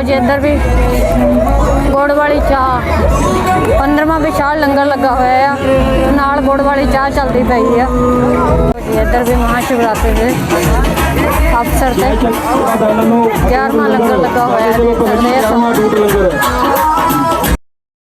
ਲੋ ਜੀ, ਇੱਧਰ ਵੀ ਗੁੜ ਵਾਲੀ ਚਾਹ। 15ਵਾਂ ਵਿਸ਼ਾਲ ਲੰਗਰ ਲੱਗਾ ਹੋਇਆ ਆ। ਨਾਲ ਗੁੜ ਵਾਲੀ ਚਾਹ ਚੱਲਦੀ ਪਈ ਆ। ਲਓ ਇੱਧਰ ਵੀ ਮਹਾ ਸ਼ਿਵਰਾਤਰੀ ਦੇ ਅਵਸਰ ਤੇ 11ਵਾਂ ਲੰਗਰ ਲੱਗਾ ਹੋਇਆ ਦੇਖ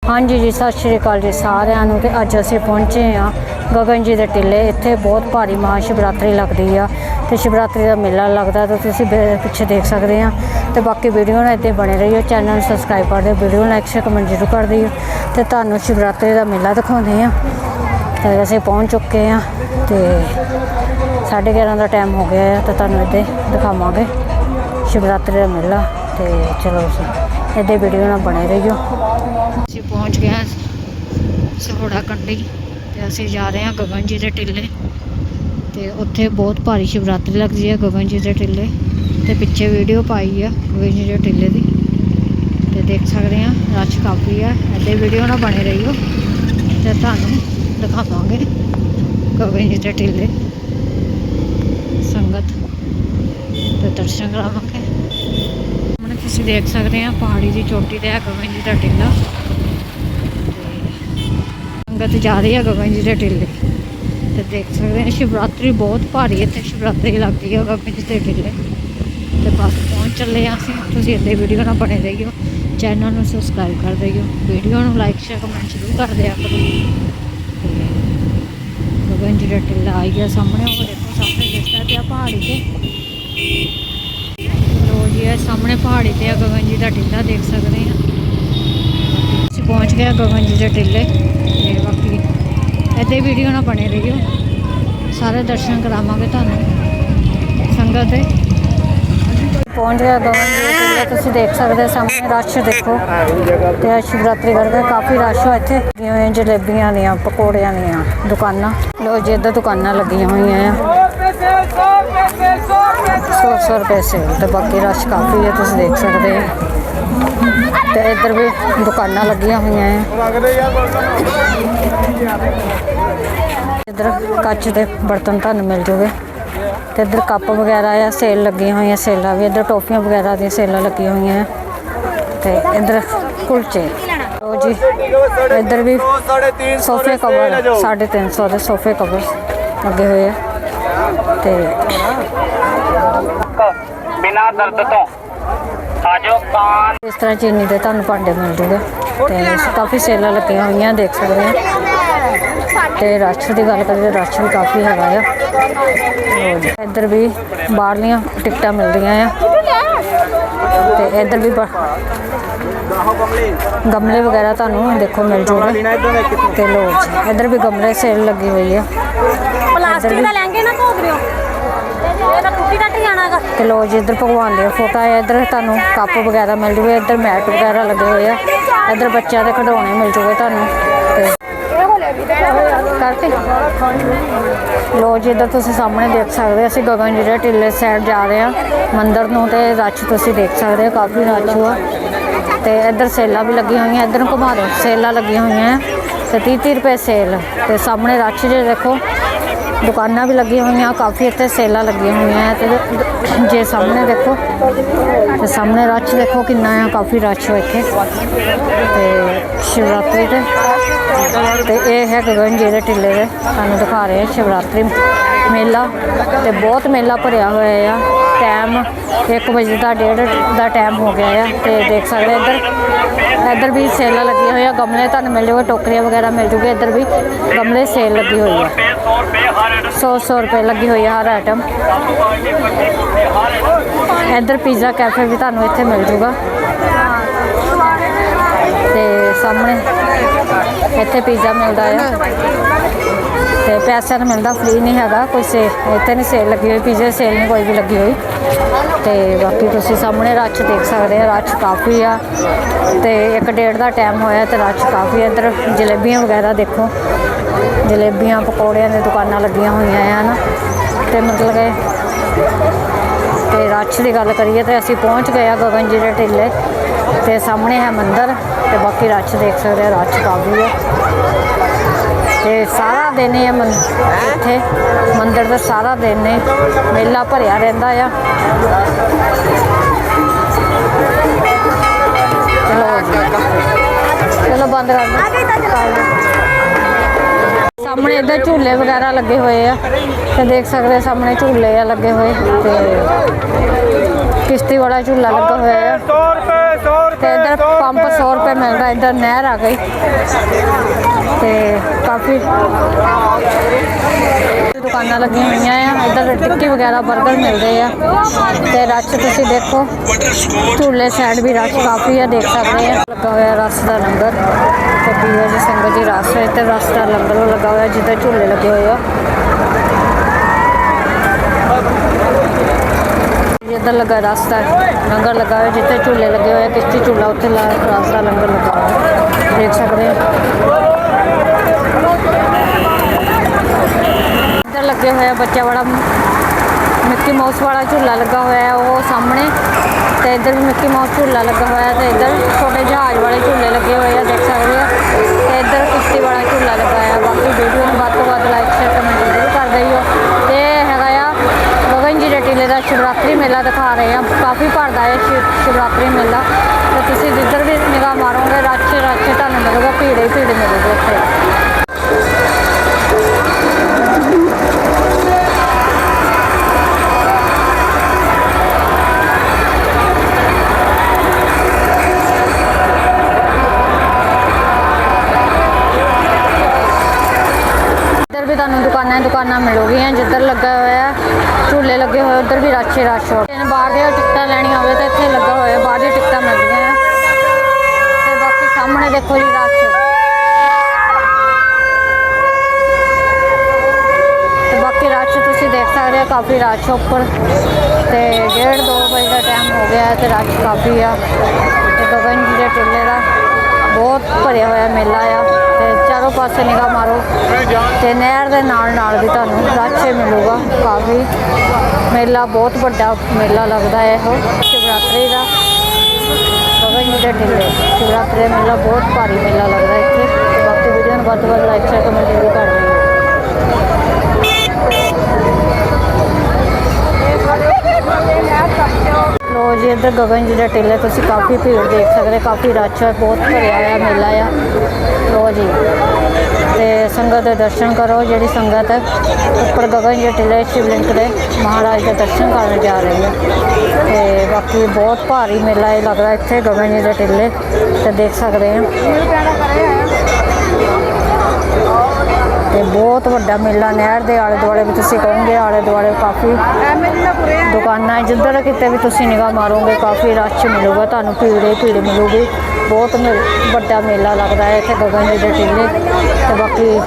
ਹਾਂਜੀ ਜੀ, ਸਤਿ ਸ਼੍ਰੀ ਅਕਾਲ ਜੀ ਸਾਰਿਆਂ ਨੂੰ ਤੇ ਅੱਜ ਅਸੀਂ ਪਹੁੰਚੇ ਆ ਗਗਨ ਜੀ ਦੇ ਟਿੱਲੇ। ਇੱਥੇ ਬਹੁਤ ਭਾਰੀ ਮਹਾ ਸ਼ਿਵਰਾਤਰੀ ਲੱਗਦੀ ਆ। ਤੇ ਸ਼ਿਵਰਾਤਰੀ ਦਾ ਮੇਲਾ ਲੱਗਦਾ ਤਾਂ ਤੁਸੀਂ ਪਿੱਛੇ ਦੇਖ ਸਕਦੇ ਆ। ਤੇ ਬਾਕੀ ਵੀਡੀਓ ਨਾਲ ਇੱਥੇ ਬਣੇ ਰਹੀਓ। ਚੈਨਲ ਨੂੰ ਸਬਸਕ੍ਰਾਈਬ ਕਰ ਦਿਓ, ਵੀਡੀਓ ਲਾਈਕ ਸ਼ੇਅਰ ਕਮੈਂਟ ਜ਼ਰੂਰ ਕਰ ਦਿਓ। ਤੇ ਤੁਹਾਨੂੰ ਸ਼ਿਵਰਾਤਰੀ ਦਾ ਮੇਲਾ ਦਿਖਾਉਂਦੇ ਆ। ਤੇ ਅਸੀਂ ਪਹੁੰਚ ਚੁੱਕੇ ਆ ਤੇ 11:30 ਦਾ ਟਾਈਮ ਹੋ ਗਿਆ ਆ ਤੇ ਤੁਹਾਨੂੰ ਇੱਥੇ ਦਿਖਾਵਾਂਗੇ ਸ਼ਿਵਰਾਤਰੀ ਦਾ ਮੇਲਾ। ਤੇ ਚਲੋ ਅਸੀਂ ਵੀਡੀਓ ਨਾਲ ਬਣੇ ਰਹੀਓ। ਅਸੀਂ ਪਹੁੰਚ ਗਏ ਹਾਂ ਸਹੋੜਾ ਕੰਡੀ ਤੇ ਅਸੀਂ ਜਾ ਰਹੇ ਹਾਂ ਗਗਨ ਜੀ ਦੇ ਟਿੱਲੇ। ਤੇ ਉੱਥੇ ਬਹੁਤ ਭਾਰੀ ਸ਼ਿਵਰਾਤਰੀ ਲੱਗਦੀ ਹੈ ਗਗਨ ਜੀ ਦੇ ਟਿੱਲੇ। ਤੇ ਪਿੱਛੇ ਵੀਡੀਓ ਪਾਈ ਆ ਗਗਨ ਜੀ ਦੇ ਟਿੱਲੇ ਦੀ। ਤੇ ਦੇਖ ਸਕਦੇ ਆ ਰਸ਼ ਕਾਫੀ ਆ। ਇੱਥੇ ਵੀਡੀਓ ਨਾਲ ਬਣੇ ਰਹੀਓ। ਤੇ ਤੁਹਾਨੂੰ ਦਿਖਾਵਾਂਗੇ ਗਗਨ ਜੀ ਦੇ ਟਿੱਲੇ। ਸੰਗਤ ਤੇ ਦਰਸ਼ਨ ਕਰਾਵਾਂਗੇ। ਹੁਣ ਤੁਸੀਂ ਦੇਖ ਸਕਦੇ ਆ ਪਹਾੜੀ ਦੀ ਚੋਟੀ ਤੇ ਹੈ ਗਗਨ ਜੀ ਦਾ ਟਿੱਲਾ। ਸੰਗਤ ਜਾ ਰਹੀ ਹੈ ਗਗਨ ਜੀ ਦੇ ਟਿੱਲੇ। ਤੇ ਦੇਖ ਸਕਦੇ ਆ ਸ਼ਿਵਰਾਤਰੀ ਬਹੁਤ ਭਾਰੀ ਇੱਥੇ ਸ਼ਿਵਰਾਤਰੀ ਲੱਗਦੀ ਹੈ ਗਗਨ ਜੀ ਦੇ ਟਿੱਲੇ ਤੇ ਬਸ ਪਹੁੰਚ ਚੱਲੇ ਆ ਅਸੀਂ। ਤੁਸੀਂ ਇੱਥੇ ਵੀਡੀਓ ਨਾਲ ਬਣੇ ਰਹੀਓ। ਚੈਨਲ ਨੂੰ ਸਬਸਕ੍ਰਾਈਬ ਕਰ ਦਿਓ। ਵੀਡੀਓ ਨੂੰ ਲਾਈਕ ਸ਼ੇਅਰ ਕਮੈਂਟ ਜ਼ਰੂਰ ਕਰ ਦਿਆ ਕਰੋ। ਗਗਨ ਜੀ ਦਾ ਟਿੱਲਾ ਆਈ ਗਿਆ ਸਾਹਮਣੇ, ਉਹ ਦੇਖੋ ਸਾਹਮਣੇ ਦਿਸਦਾ ਪਿਆ ਪਹਾੜੀ ਤੇ। ਲੋ ਜੀ, ਇਹ ਸਾਹਮਣੇ ਪਹਾੜੀ ਤੇ ਆ। ਗਗਨ ਜੀ ਦਾ ਟਿੱਲਾ ਦੇਖ ਸਕਦੇ ਆ। ਅਸੀਂ ਪਹੁੰਚ ਗਏ ਆ ਗਗਨ ਜੀ ਦੇ ਟਿੱਲੇ। ਇੱਥੇ ਵੀਡੀਓ ਨਾਲ ਬਣੇ ਰਹੀਓ। ਸਾਰੇ ਦਰਸ਼ਨ ਕਰਾਵਾਂਗੇ ਤੁਹਾਨੂੰ। ਸੰਗਤ ਦੇ। ਪਹੁੰਚ ਗਿਆ ਗਗਨ ਤੁਸੀਂ ਦੇਖ ਸਕਦੇ ਹੋ ਸਾਹਮਣੇ ਰਸ਼ ਦੇਖੋ। ਤੇ ਸ਼ਿਵਰਾਤਰੀ ਕਰਕੇ ਕਾਫੀ ਰਸ਼ ਹੋ ਇੱਥੇ। ਲੱਗੀਆਂ ਹੋਈਆਂ ਜਲੇਬੀਆਂ ਦੀਆਂ, ਪਕੌੜਿਆਂ ਦੀਆਂ ਦੁਕਾਨਾਂ। ਲੋ ਜੀ ਇੱਧਰ ਦੁਕਾਨਾਂ ਲੱਗੀਆਂ ਹੋਈਆਂ ਆ। 100 ਰੁਪਏ ਸੇਲ ਤੇ ਬਾਕੀ ਰਸ਼ ਕਾਫੀ ਹੈ ਤੁਸੀਂ ਦੇਖ ਸਕਦੇ ਹੋ। ਤੇ ਇੱਧਰ ਵੀ ਦੁਕਾਨਾਂ ਲੱਗੀਆਂ ਹੋਈਆਂ ਆ। ਇੱਧਰ ਕੱਚ ਦੇ ਬਰਤਨ ਤੁਹਾਨੂੰ ਮਿਲ ਜੂਗੇ ਤੇ ਇੱਧਰ ਕੱਪ ਵਗੈਰਾ ਆ ਸੇਲ ਲੱਗੀਆਂ ਹੋਈਆਂ ਸੇਲਾਂ ਵੀ ਇੱਧਰ ਟੋਫੀਆਂ ਵਗੈਰਾ ਦੀਆਂ ਸੇਲਾਂ ਲੱਗੀਆਂ ਹੋਈਆਂ ਆ ਤੇ ਇੱਧਰ ਕੁਲਚੇ। ਲੋ ਜੀ ਇੱਧਰ ਵੀ ਸੋਫੇ ਕਵਰ 350 ਦੇ ਸੋਫੇ ਕਵਰ ਲੱਗੇ ਹੋਏ ਆ ਤੇ ਬਿਨਾ ਦਰਦ ਤੋਂ ਆਜੋ ਕਾਨ ਇਸ ਤਰ੍ਹਾਂ ਚੀਨੀ ਦੇ ਤੁਹਾਨੂੰ ਭਾਂਡੇ ਮਿਲ ਜੂਗੇ ਤੇ ਕਾਫੀ ਸੇਲਾਂ ਲੱਗੀਆਂ ਹੋਈਆਂ ਦੇਖ ਸਕਦੇ ਆ ਤੇ ਰਸ਼ ਦੀ ਗੱਲ ਕਰੀਏ ਰਸ਼ ਵੀ ਕਾਫੀ ਹੈਗਾ ਆ। ਇੱਧਰ ਵੀ ਬਾਹਰਲੀਆਂ ਟਿਕਟਾਂ ਮਿਲਦੀਆਂ ਆ। ਤੇ ਇੱਧਰ ਵੀ ਗਮਲੇ ਵਗੈਰਾ ਤੁਹਾਨੂੰ ਦੇਖੋ ਮਿਲ ਜੂਗੇ। ਤੇ ਲੋ ਜੀ ਇੱਧਰ ਵੀ ਗਮਲੇ ਸੇਲ ਲੱਗੀ ਹੋਈ ਆ। ਪਲਾਸਟਿਕ ਦਾ ਲੈਂਗੇ ਨਾ ਧੋ ਦਿਓ। ਇਹ ਤਾਂ ਲੋ ਜੀ ਇੱਧਰ ਭਗਵਾਨ ਦੀਆਂ ਫੋਟੋ ਹੈ ਇੱਧਰ ਤੁਹਾਨੂੰ ਕੱਪ ਵਗੈਰਾ ਮਿਲ ਜੂਗੇ ਇੱਧਰ ਮੈਟ ਵਗੈਰਾ ਲੱਗੇ ਹੋਏ ਆ। ਇੱਧਰ ਬੱਚਿਆਂ ਦੇ ਖਿਡੌਣੇ ਮਿਲ ਜੂਗੇ ਤੁਹਾਨੂੰ। ਕਰਤੇ। ਲੋ ਜੀ ਤੁਸੀਂ ਸਾਹਮਣੇ ਦੇਖ ਸਕਦੇ ਹੋ, ਅਸੀਂ ਗਗਨ ਜੀ ਦੇ ਟਿੱਲੇ ਸਾਈਡ ਜਾ ਰਹੇ ਆ ਮੰਦਰ ਨੂੰ ਤੇ ਰਸ਼ ਤੁਸੀਂ ਦੇਖ ਸਕਦੇ ਹੋ, ਕਾਫੀ ਰਸ਼ ਆ ਤੇ ਇੱਧਰ ਸੇਲਾਂ ਵੀ ਲੱਗੀਆਂ ਹੋਈਆਂ, ਇੱਧਰ ਨੂੰ ਘੁਮਾ ਦਿਓ। ਸੇਲਾਂ ਲੱਗੀਆਂ ਹੋਈਆਂ ਆ ਤੇ 30 ਰੁਪਏ ਸੇਲ। ਤੇ ਸਾਹਮਣੇ ਰੱਛ ਜੇ ਦੇਖੋ, ਦੁਕਾਨਾਂ ਵੀ ਲੱਗੀਆਂ ਹੋਈਆਂ, ਕਾਫੀ ਇੱਥੇ ਸੇਲਾਂ ਲੱਗੀਆਂ ਹੋਈਆਂ ਤੇ ਜੇ ਸਾਹਮਣੇ ਦੇਖੋ, ਤੇ ਸਾਹਮਣੇ ਰਸ਼ ਦੇਖੋ ਕਿੰਨਾ ਆ ਕਾਫੀ ਰਸ਼ ਹੋ ਇੱਥੇ। ਤੇ ਸ਼ਿਵਰਾਤਰੀ ਤੇ ਤੇ ਇਹ ਹੈ ਗਗਨ ਜੀ ਦੇ ਟਿੱਲੇ ਦੇ। ਤੁਹਾਨੂੰ ਦਿਖਾ ਰਹੇ ਆ ਸ਼ਿਵਰਾਤਰੀ ਮੇਲਾ ਤੇ ਬਹੁਤ ਮੇਲਾ ਭਰਿਆ ਹੋਇਆ ਆ। ਟਾਈਮ 1 ਵਜੇ ਦਾ, ਡੇਢ ਦਾ ਟਾਈਮ ਹੋ ਗਿਆ ਆ ਤੇ ਦੇਖ ਸਕਦੇ ਇੱਧਰ ਇੱਧਰ ਵੀ ਸੇਲਾਂ ਲੱਗੀਆਂ ਹੋਈਆਂ। ਗਮਲੇ ਤੁਹਾਨੂੰ ਮਿਲ ਜਾਊਗੇ ਟੋਕਰੀਆਂ ਵਗੈਰਾ ਮਿਲ ਜੂਗੇ। ਇੱਧਰ ਵੀ ਗਮਲੇ ਸੇਲ ਲੱਗੀ ਹੋਈ ਆ। 100 ਰੁਪਏ 100 100 ਰੁਪਏ ਲੱਗੀ ਹੋਈ ਆ ਹਰ ਆਈਟਮ ਇੱਧਰ ਪੀਜ਼ਾ ਕੈਫੇ ਵੀ ਤੁਹਾਨੂੰ ਇੱਥੇ ਮਿਲ ਜੂਗਾ। ਤੇ ਸਾਹਮਣੇ ਇੱਥੇ ਪੀਜ਼ਾ ਮਿਲਦਾ ਆ। ਤੇ ਪੈਸਿਆਂ ਤਾਂ ਮਿਲਦਾ ਫ੍ਰੀ ਨਹੀਂ ਹੈਗਾ, ਕੋਈ ਸੇ ਇੱਥੇ ਨਹੀਂ ਸੇਲ ਲੱਗੀ ਹੋਈ ਪੀਜ਼ੇ ਸੇਲ ਨਹੀਂ ਕੋਈ ਵੀ ਲੱਗੀ ਹੋਈ। ਤੇ ਬਾਕੀ ਤੁਸੀਂ ਸਾਹਮਣੇ ਰਸ਼ ਦੇਖ ਸਕਦੇ ਆ ਰਸ਼ ਕਾਫੀ ਆ। ਤੇ 1:30 ਦਾ ਟਾਈਮ ਹੋਇਆ ਤੇ ਰੱਛ ਕਾਫੀ ਆ। ਇੱਧਰ ਜਲੇਬੀਆਂ ਵਗੈਰਾ ਦੇਖੋ। ਜਲੇਬੀਆਂ, ਪਕੌੜਿਆਂ ਦੀਆਂ ਦੁਕਾਨਾਂ ਲੱਗੀਆਂ ਹੋਈਆਂ ਆ ਨਾ ਤੇ ਮਤਲਬ ਕਿ ਤੇ ਰੱਛ ਦੀ ਗੱਲ ਕਰੀਏ ਤੇ ਅਸੀਂ ਪਹੁੰਚ ਗਏ ਆ ਗਗਨ ਜੀ ਦੇ ਟਿੱਲੇ ਤੇ ਸਾਹਮਣੇ ਹੈ ਮੰਦਰ ਤੇ ਬਾਕੀ ਰੱਛ ਦੇਖ ਸਕਦੇ ਹੋ ਰੱਛ ਕਾਫੀ ਹੈ। ਤੇ ਸਾਰਾ ਦਿਨ ਇਹ ਇੱਥੇ ਮੰਦਰ ਦਾ ਸਾਰਾ ਦਿਨ ਮੇਲਾ ਭਰਿਆ ਰਹਿੰਦਾ ਆ। ਚਲੋ ਬੰਦ ਕਰ ਦੋ ਸਾਹਮਣੇ ਇਧਰ ਝੂਲੇ ਵਗੈਰਾ ਲੱਗੇ ਹੋਏ ਆ। ਤੇ ਦੇਖ ਸਕਦੇ ਸਾਹਮਣੇ ਝੂਲੇ ਆ ਲੱਗੇ ਹੋਏ ਤੇ ਕਿਸ਼ਤੀ ਵਾਲਾ ਝੂਲਾ ਲੱਗਾ ਹੋਇਆ ਆ। 100 ਰੁਪਏ 100 ਤੇ ਰੁਪਏ ਇੱਧਰ ਪੰਪ 100 ਰੁਪਏ ਮਿਲਦਾ ਇੱਧਰ ਨਹਿਰ ਆ ਗਈ। ਤੇ ਕਾਫੀ ਦੁਕਾਨਾਂ ਲੱਗੀਆਂ ਹੋਈਆਂ ਆ ਇੱਧਰ ਟਿੱਕੀ ਵਗੈਰਾ 버ਗਰ ਮਿਲਦੇ ਆ। ਤੇ ਰਸ਼ ਤੁਸੀਂ ਦੇਖੋ ਝੂਲੇ ਸਾਈਡ ਵੀ ਰਸ਼ ਕਾਫੀ ਆ ਦੇਖ ਸਕਦੇ ਆ। ਲੱਗਾ ਹੋਇਆ ਰਸ ਦਾ ਲੰਗਰ ਤੇ ਪੀਰ ਜੀ ਸੰਗਤ ਜੀ ਰਸ ਹੈ ਤੇ ਰਸ ਦਾ ਲੰਗਰ ਲੱਗਾ ਹੋਇਆ ਜਿੱਦਾਂ ਝੂਲੇ ਲੱਗੇ ਹੋਏ ਆ। ਇੱਧਰ ਲੱਗਾ ਰਸ ਦਾ ਲੰਗਰ ਲੱਗਾ ਹੋਇਆ, ਜਿੱਥੇ ਝੂਲੇ ਲੱਗੇ ਹੋਏ ਆ, ਕਿਸ਼ਤੀ ਝੂਲਾ ਉੱਥੇ ਲਾ- ਰਸ ਦਾ ਲੰਗਰ ਲੱਗਾ ਹੋਇਆ। ਦੇਖ ਸਕਦੇ ਆ ਇੱਧਰ ਲੱਗੇ ਹੋਇਆ ਬੱਚਾ ਵਾਲਾ, ਮਿੱਕੀ ਮਾਊਸ ਵਾਲਾ ਝੂਲਾ ਲੱਗਾ ਹੋਇਆ ਹੈ, ਉਹ ਸਾਹਮਣੇ। ਤੇ ਇੱਧਰ ਵੀ ਮਿੱਕੀ ਮਾਊਸ ਝੂਲਾ ਲੱਗਾ ਹੋਇਆ ਤੇ ਇੱਧਰ ਛੋਟੇ ਜਹਾਜ਼ ਵਾਲੇ ਝੂਲੇ ਲੱਗੇ ਹੋਏ ਆ, ਦੇਖ ਸਕਦੇ ਆ ਤੇ ਇੱਧਰ ਕਿਸ਼ਤੀ ਵਾਲਾ ਝੂਲਾ ਲੱਗਾ ਆ ਬਾਕੀ ਵੀਡੀਓ ਨੂੰ ਵੱਧ ਤੋਂ ਵੱਧ ਲਾਈਕ ਸ਼ੇਅਰ ਕਮੈਂਟ ਜ਼ਰੂਰ ਕਰ ਦਿਓ ਤੇ ਇਹ ਹੈਗਾ ਆ ਗਗਨ ਜੀ ਦੇ ਟੀਲੇ ਦਾ ਸ਼ਿਵਰਾਤਰੀ ਮੇਲਾ ਦਿਖਾ ਰਹੇ ਆ ਕਾਫੀ ਭਰਦਾ ਹੈ ਸ਼ਿਵ- ਸ਼ਿਵਰਾਤਰੀ ਮੇਲਾ। ਤੇ ਤੁਸੀਂ ਜਿੱਧਰ ਵੀ ਨਿਗਾਹ ਮਾਰੋਗੇ ਰਾਛੇ ਰਾਛੇ ਤੁਹਾਨੂੰ ਮਿਲੂਗਾ, ਭੀੜੇ ਹੀ ਭੀੜ ਮਿਲੂਗੇ ਇੱਥੇ ਇੱਧਰ ਵੀ ਤੁਹਾਨੂੰ ਦੁਕਾਨਾਂ ਹੀ ਦੁਕਾਨਾਂ ਮਿਲੂਗੀਆਂ, ਜਿੱਧਰ ਲੱਗੇ ਹੋਏ, ਉੱਧਰ ਵੀ ਰਾਸ਼ੇ ਰਸ਼ ਹੋ। ਜੇ ਬਾਹਰ ਦੀਆਂ ਟਿਕਟਾਂ ਲੈਣੀਆਂ ਹੋਵੇ ਤਾਂ ਇੱਥੇ ਲੱਗਾ ਹੋਇਆ, ਬਾਹਰ ਦੀਆਂ ਟਿਕਟਾਂ ਮਿਲਦੀਆਂ ਆ। ਤੇ ਬਾਕੀ ਸਾਹਮਣੇ ਦੇਖੋ ਜੀ ਰਸ਼। ਤੇ ਬਾਕੀ ਰਸ਼ ਤੁਸੀਂ ਦੇਖ ਸਕਦੇ ਹੋ, ਕਾਫੀ ਰਸ਼ ਉੱਪਰ। ਤੇ ਡੇਢ ਦੋ ਵਜੇ ਦਾ ਟਾਈਮ ਹੋ ਗਿਆ ਤੇ ਰਸ਼ ਕਾਫੀ ਆ। ਤੇ ਗਗਨ ਜੀ ਦੇ ਟਿੱਲੇ ਦਾ। ਬਹੁਤ ਭਰਿਆ ਹੋਇਆ ਮੇਲਾ ਆ ਤੇ ਚਾਰੋਂ ਪਾਸੇ ਨਿਗਾਹ ਮਾਰੋ ਤੇ ਨਹਿਰ ਦੇ ਨਾਲ ਨਾਲ ਵੀ ਤੁਹਾਨੂੰ ਰਸ਼ ਹੀ ਮਿਲੂਗਾ। ਕਾਫੀ ਮੇਲਾ ਬਹੁਤ ਵੱਡਾ ਮੇਲਾ ਲੱਗਦਾ ਹੈ ਉਹ ਸ਼ਿਵਰਾਤਰੀ ਦਾ। ਗਗਨ ਦੇ ਟਿੱਲੇ ਸ਼ਿਵਰਾਤਰੀ ਦਾ ਮੇਲਾ ਬਹੁਤ ਭਾਰੀ ਮੇਲਾ ਲੱਗਦਾ ਇੱਥੇ। ਬਾਕੀ ਵੀਡੀਓ ਨੂੰ ਵੱਧ ਤੋਂ ਵੱਧ ਲਾਈਕ ਸ਼ੇਅਰ ਕਮੈਂਟ ਜ਼ਰੂਰ ਕਰ ਦਿਓ। ਲੋ ਜੀ, ਇੱਧਰ ਗਗਨ ਜੀ ਦੇ ਟਿੱਲੇ ਤੁਸੀਂ ਕਾਫੀ ਭੀੜ ਦੇਖ ਸਕਦੇ, ਕਾਫੀ ਰਸ਼ ਹੈ, ਬਹੁਤ ਭਰਿਆ ਹੋਇਆ ਮੇਲਾ ਆ। ਲੋ ਜੀ, ਤੇ ਸੰਗਤ ਦੇ ਦਰਸ਼ਨ ਕਰੋ, ਜਿਹੜੀ ਸੰਗਤ ਹੈ, ਉੱਪਰ ਗਗਨ ਜੀ ਦੇ ਟਿੱਲੇ ਸ਼ਿਵਲਿੰਗ ਦੇ ਮਹਾਰਾਜ ਦੇ ਦਰਸ਼ਨ ਕਰਨ ਜਾ ਰਹੀ ਹੈ ਤੇ ਬਾਕੀ ਬਹੁਤ ਭਾਰੀ ਮੇਲਾ ਇਹ ਲੱਗਦਾ ਇੱਥੇ, ਗਗਨ ਜੀ ਦੇ ਟਿੱਲੇ ਤੇ ਦੇਖ ਸਕਦੇ ਆ। ਤੇ ਬਹੁਤ ਵੱਡਾ ਮੇਲਾ ਨਹਿਰ ਦੇ ਆਲੇ ਦੁਆਲੇ ਵੀ ਤੁਸੀਂ ਕਹੋਗੇ ਆਲੇ ਦੁਆਲੇ ਕਾਫੀ ਦੁਕਾਨਾਂ ਜਿੱਧਰ ਕਿਤੇ ਵੀ ਤੁਸੀਂ ਨਿਗਾਹ ਮਾਰੋਗੇ ਕਾਫੀ ਰਸ਼ ਮਿਲੂਗਾ ਤੁਹਾਨੂੰ ਭੀੜ ਭੀੜ ਮਿਲੂਗੀ। ਬਹੁਤ ਵੱਡਾ ਮੇਲਾ ਲੱਗਦਾ ਹੈ ਇੱਥੇ ਗਗਨ ਜੀ ਦੇ ਟਿੱਲੇ ਤੇ ਬਾਕੀ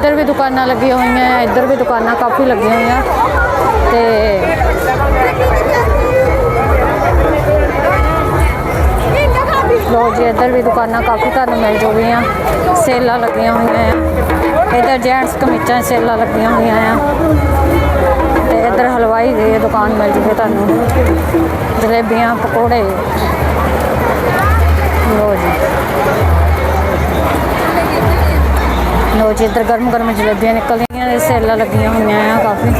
ਇੱਧਰ ਵੀ ਦੁਕਾਨਾਂ ਲੱਗੀਆਂ ਹੋਈਆਂ ਹੈ ਇੱਧਰ ਵੀ ਦੁਕਾਨਾਂ ਕਾਫੀ ਲੱਗੀਆਂ ਹੋਈਆਂ। ਤੇ ਲੋ ਜੀ, ਇੱਧਰ ਵੀ ਦੁਕਾਨਾਂ ਕਾਫੀ ਤੁਹਾਨੂੰ ਮਿਲ ਜੂਗੀਆਂ। ਸੇਲਾਂ ਲੱਗੀਆਂ ਹੋਈਆਂ ਆ। ਇੱਧਰ ਜੈਂਟਸ ਕਮੀਜ਼ਾਂ ਸੇਲਾਂ ਲੱਗੀਆਂ ਹੋਈਆਂ ਆ। ਤੇ ਇੱਧਰ ਹਲਵਾਈ ਦੀ ਦੁਕਾਨ ਮਿਲ ਜੂਗੀ ਤੁਹਾਨੂੰ। ਜਲੇਬੀਆਂ, ਪਕੌੜੇ। ਲੋ ਜੀ, ਇੱਧਰ ਗਰਮ ਗਰਮ ਜਲੇਬੀਆਂ ਨਿਕਲਦੀਆਂ ਨੇ, ਸੇਲਾਂ ਲੱਗੀਆਂ ਹੋਈਆਂ ਆ ਕਾਫੀ।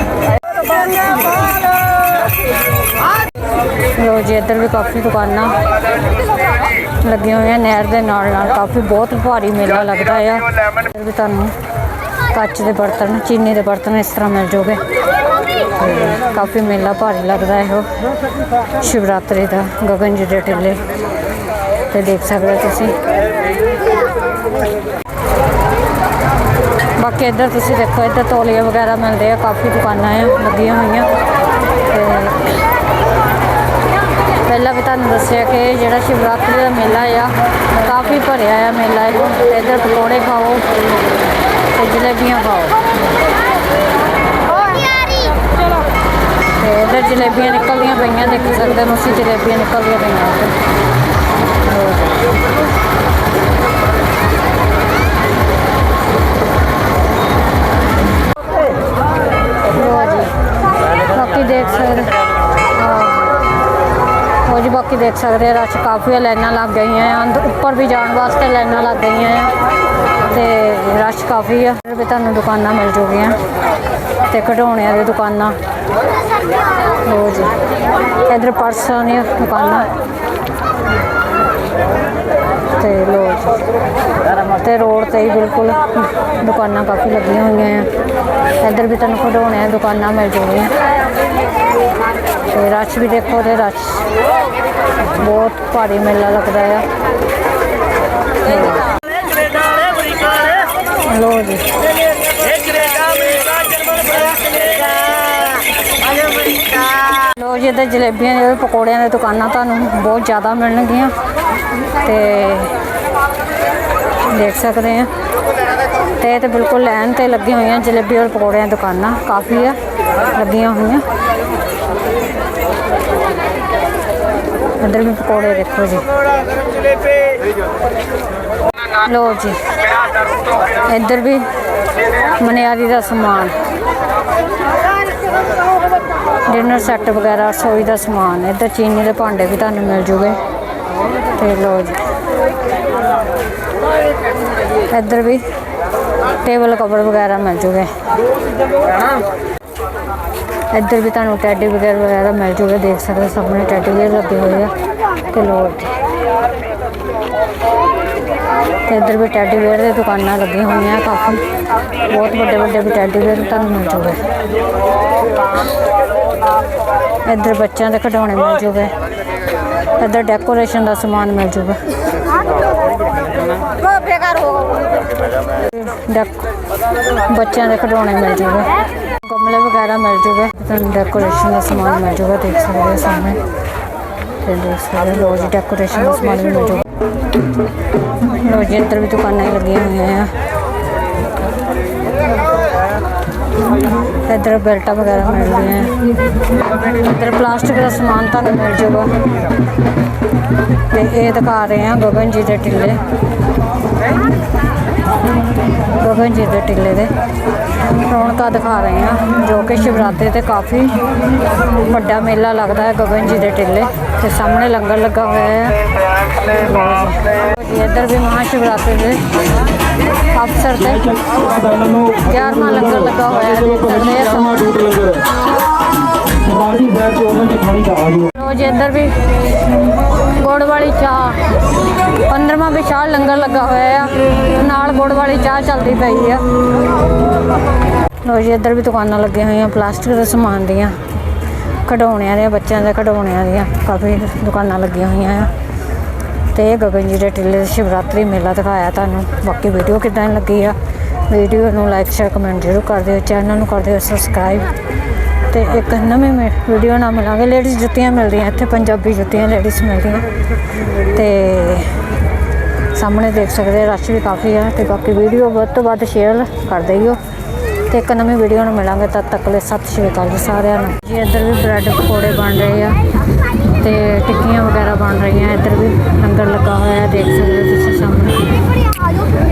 ਲੋ ਜੀ, ਇੱਧਰ ਵੀ ਕਾਫੀ ਦੁਕਾਨਾਂ ਲੱਗੀਆਂ ਹੋਈਆਂ ਨਹਿਰ ਦੇ ਨਾਲ ਨਾਲ, ਕਾਫੀ ਬਹੁਤ ਭਾਰੀ ਮੇਲਾ ਲੱਗਦਾ ਆ। ਇੱਧਰ ਵੀ ਤੁਹਾਨੂੰ ਕੱਚ ਦੇ ਬਰਤਨ, ਚੀਨੀ ਦੇ ਬਰਤਨ ਇਸ ਤਰ੍ਹਾਂ ਮਿਲ ਜੋਗੇ। ਤੇ ਕਾਫੀ ਮੇਲਾ ਭਾਰੀ ਲੱਗਦਾ ਹੈ ਉਹ ਸ਼ਿਵਰਾਤਰੀ ਦਾ, ਗਗਨ ਜੀ ਦੇ ਟਿੱਲੇ। ਤੇ ਦੇਖ ਸਕਦੇ ਹੋ ਤੁਸੀਂ। ਬਾਕੀ ਇੱਧਰ ਤੁਸੀਂ ਦੇਖੋ, ਇੱਧਰ ਤੋਲੀਏ ਵਗੈਰਾ ਮਿਲਦੇ ਆ, ਕਾਫੀ ਦੁਕਾਨਾਂ ਆ, ਲੱਗੀਆਂ ਹੋਈਆਂ। ਤੇ ਪਹਿਲਾਂ ਵੀ ਤੁਹਾਨੂੰ ਦੱਸਿਆ ਕਿ ਜਿਹੜਾ ਸ਼ਿਵਰਾਤਰੀ ਦਾ ਮੇਲਾ ਆ ਕਾਫੀ ਭਰਿਆ ਆ ਮੇਲਾ ਇੱਧਰ ਪਕੌੜੇ ਖਾਓ, ਤੇ ਜਲੇਬੀਆਂ ਖਾਓ। ਤੇ ਇੱਧਰ ਜਲੇਬੀਆਂ ਨਿਕਲਦੀਆਂ ਪਈਆਂ, ਦੇਖ ਸਕਦੇ ਹੋ ਤੁਸੀਂ, ਜਲੇਬੀਆਂ ਨਿਕਲਦੀਆਂ ਪਈਆਂ ਉਹ ਜੀ ਬਾਕੀ ਦੇਖ ਸਕਦੇ ਆ ਰਸ਼ ਕਾਫੀ ਆ ਲਾਈਨਾਂ ਲੱਗ ਗਈਆਂ ਆ ਅੰਦਰ ਉੱਪਰ ਵੀ ਜਾਣ ਵਾਸਤੇ ਲਾਈਨਾਂ ਲੱਗ ਗਈਆਂ ਆ ਤੇ ਰਸ਼ ਕਾਫੀ ਆ ਇੱਧਰ ਵੀ ਤੁਹਾਨੂੰ ਦੁਕਾਨਾਂ ਮਿਲ ਜੂਗੀਆਂ ਤੇ ਖਿਡੌਣਿਆਂ ਦੀ ਦੁਕਾਨਾਂ ਲੋ ਜੀ ਇਧਰ ਪਰਸਾਂ ਦੀਆਂ ਦੁਕਾਨਾਂ ਤੇ ਲੋ ਜੀ ਤੇ ਰੋਡ ਤੇ ਹੀ ਬਿਲਕੁਲ ਦੁਕਾਨਾਂ ਕਾਫੀ ਲੱਗੀਆਂ ਹੋਈਆਂ ਆ ਇਧਰ ਤੇ ਰਸ਼ ਵੀ ਦੇਖੋ ਤੇ ਰਸ਼। ਬਹੁਤ ਭਾਰੀ ਮੇਲਾ ਲੱਗਦਾ ਆ। ਲੋ ਜੀ। ਲੋ ਜੀ ਤੇ ਜਲੇਬੀਆਂ ਦੇ ਪਕੌੜਿਆਂ ਦੇ ਦੁਕਾਨਾਂ ਤੁਹਾਨੂੰ ਬਹੁਤ ਜ਼ਿਆਦਾ ਮਿਲਣਗੀਆਂ। ਤੇ ਦੇਖ ਸਕਦੇ ਆ। ਤੇ ਇਹ ਤੇ ਬਿਲਕੁਲ ਲੈਣ ਤੇ ਲੱਗੀਆਂ ਹੋਈਆਂ ਜਲੇਬੀ ਔਰ ਪਕੌੜਿਆਂ ਦੀ ਦੁਕਾਨਾਂ। ਕਾਫੀ ਆ, ਲੱਗੀਆਂ ਹੋਈਆਂ। ਇੱਧਰ ਵੀ ਪਕੌੜੇ ਦੇਖੋ ਜੀ। ਲੋ ਜੀ, ਇੱਧਰ ਵੀ ਮਨਿਆਰੀ ਦਾ ਸਮਾਨ। ਡਿਨਰ ਸੈੱਟ ਵਗੈਰਾ, ਰਸੋਈ ਦਾ ਸਮਾਨ। ਇੱਧਰ ਚੀਨੀ ਦੇ ਭਾਂਡੇ ਵੀ ਤੁਹਾਨੂੰ ਮਿਲ ਜੂਗੇ। ਤੇ ਲੋ ਜੀ, ਇੱਧਰ ਵੀ ਟੇਬਲ ਕਵਰ ਵਗੈਰਾ ਮਿਲ ਜੂਗੇ। ਇੱਧਰ ਵੀ ਤੁਹਾਨੂੰ ਟੈਡੀ ਵਗੈਰਾ ਵਗੈਰਾ ਮਿਲ ਜੂਗਾ, ਦੇਖ ਸਕਦੇ ਹੋ ਸਾਹਮਣੇ ਟੈਡੀ ਵਗੈਰਾ ਲੱਗੇ ਹੋਏ ਆ ਤੇ ਲੋ ਤੇ ਇੱਧਰ ਵੀ ਟੈਡੀ ਵੇਅਰ ਦੀਆਂ ਦੁਕਾਨਾਂ ਲੱਗੀਆਂ ਹੋਈਆਂ ਕਾਫੀ, ਬਹੁਤ ਵੱਡੇ ਵੱਡੇ ਵੀ ਟੈਡੀ ਵੇਅਰ ਤੁਹਾਨੂੰ ਮਿਲ ਜੂਗੇ। ਇੱਧਰ ਬੱਚਿਆਂ ਦੇ ਖਿਡੌਣੇ ਮਿਲ ਜੂਗੇ, ਇੱਧਰ ਡੈਕੋਰੇਸ਼ਨ ਦਾ ਸਮਾਨ ਮਿਲ ਜੂਗਾ। ਬੇਕਾਰ ਹੋ ਬੱਚਿਆਂ ਦੇ ਖਿਡੌਣੇ ਮਿਲ ਜੂਗੇ। ਗਮਲੇ ਵਗੈਰਾ ਮਿਲ ਜੂਗਾ ਤੁਹਾਨੂੰ ਡੈਕੋਰੇਸ਼ਨ ਦਾ ਸਮਾਨ ਮਿਲ ਜੂਗਾ, ਦੇਖ ਸਕਦੇ ਹੋ ਸਾਹਮਣੇ। ਤੇ ਦੇਖ ਸਕਦੇ ਹੋ ਰੋਜ਼ ਡੈਕੋਰੇਸ਼ਨ ਦਾ ਸਮਾਨ ਮਿਲ ਜੂਗਾ। ਰੋਜ਼ ਇੱਧਰ ਵੀ ਦੁਕਾਨਾਂ ਲੱਗੀਆਂ ਹੋਈਆਂ ਆ। ਇੱਧਰ ਬੈਲਟਾਂ ਵਗੈਰਾ ਮਿਲਦੀਆਂ ਇੱਧਰ ਪਲਾਸਟਿਕ ਦਾ ਸਮਾਨ ਤੁਹਾਨੂੰ ਮਿਲ ਜੂਗਾ। ਤੇ ਇਹ ਦਿਖਾ ਰਹੇ ਆ ਗਗਨ ਜੀ ਦੇ ਟਿੱਲੇ। ਗਗਨ ਜੀ ਦੇ ਟਿੱਲੇ ਦੇ। ਰੌਣਕਾਂ ਦਿਖਾ ਰਹੇ ਆ ਜੋ ਕਿ ਸ਼ਿਵਰਾਤਰੀ ਤੇ ਕਾਫੀ ਵੱਡਾ ਮੇਲਾ ਲੱਗਦਾ ਹੈ ਗਗਨ ਜੀ ਦੇ ਟਿੱਲੇ। ਤੇ ਸਾਹਮਣੇ ਲੰਗਰ ਲੱਗਾ ਹੋਇਆ ਹੈ। ਇੱਧਰ ਵੀ ਮਹਾ ਸ਼ਿਵਰਾਤਰੀ ਦੇ ਅਵਸਰ ਤੇ 11ਵਾਂ ਲੰਗਰ ਲੱਗਾ ਹੋਇਆ ਹੈ। ਦੇਖ ਸਕਦੇ ਆ ਉਹਨਾਂ ਦੀ ਖਾਣੀ ਦਾ ਆਜੋ ਰੋਜ਼ ਇੱਧਰ ਵੀ ਗੁੜ ਵਾਲੀ ਚਾਹ। 15ਵਾਂ ਵਿਸ਼ਾਲ ਲੰਗਰ ਲੱਗਾ ਹੋਇਆ ਆ। ਨਾਲ ਗੁੜ ਵਾਲੀ ਚਾਹ ਚੱਲਦੀ ਪਈ ਆ। ਲੋ ਇੱਧਰ ਵੀ ਦੁਕਾਨਾਂ ਲੱਗੀਆਂ ਹੋਈਆਂ, ਪਲਾਸਟਿਕ ਦੇ ਸਮਾਨ ਦੀਆਂ। ਖਿਡੌਣਿਆਂ ਦੀਆਂ, ਬੱਚਿਆਂ ਦੇ ਖਿਡੌਣਿਆਂ ਦੀਆਂ ਕਾਫੀ ਦੁਕਾਨਾਂ ਲੱਗੀਆਂ ਹੋਈਆਂ ਆ। ਤੇ ਗਗਨ ਜੀ ਦੇ ਟਿੱਲੇ ਸ਼ਿਵਰਾਤਰੀ ਮੇਲਾ ਦਿਖਾਇਆ ਤੁਹਾਨੂੰ। ਬਾਕੀ ਵੀਡੀਓ ਕਿਦਾਂ ਲੱਗੀ ਆ, ਵੀਡੀਓ ਨੂੰ ਲਾਈਕ ਸ਼ੇਅਰ ਕਮੈਂਟ ਜ਼ਰੂਰ ਕਰ ਦਿਓ ਚੈਨਲ ਨੂੰ ਕਰ ਦਿਓ ਸਬਸਕ੍ਰਾਈਬ ਤੇ ਇੱਕ ਨਵੀਂ ਮੇ- ਵੀਡੀਓ ਨਾਲ ਮਿਲਾਂਗੇ। ਲੇਡੀਜ਼ ਜੁੱਤੀਆਂ ਮਿਲਦੀਆਂ ਇੱਥੇ, ਪੰਜਾਬੀ ਜੁੱਤੀਆਂ ਲੇਡੀਜ਼ ਮਿਲਦੀਆਂ। ਤੇ ਸਾਹਮਣੇ ਦੇਖ ਸਕਦੇ ਰਸ਼ ਵੀ ਕਾਫੀ ਆ ਤੇ ਬਾਕੀ ਵੀਡੀਓ ਵੱਧ ਤੋਂ ਵੱਧ ਸ਼ੇਅਰ ਕਰ ਦਿਓ। ਤੇ ਇੱਕ ਨਵੀਂ ਵੀਡੀਓ ਨਾਲ ਮਿਲਾਂਗੇ, ਤਦ ਤੱਕ ਲਈ ਸਤਿ ਸ਼੍ਰੀ ਅਕਾਲ ਜੀ ਸਾਰਿਆਂ ਨੂੰ। ਜੀ, ਇੱਧਰ ਵੀ ਬ੍ਰੈਡ ਪਕੌੜੇ ਬਣ ਰਹੇ ਆ ਤੇ ਟਿੱਕੀਆਂ ਵਗੈਰਾ ਬਣ ਰਹੀਆਂ ਇੱਧਰ ਵੀ। ਲੰਗਰ ਲੱਗਾ ਹੋਇਆ, ਦੇਖ ਸਕਦੇ ਹੋ ਤੁਸੀਂ ਸਾਹਮਣੇ।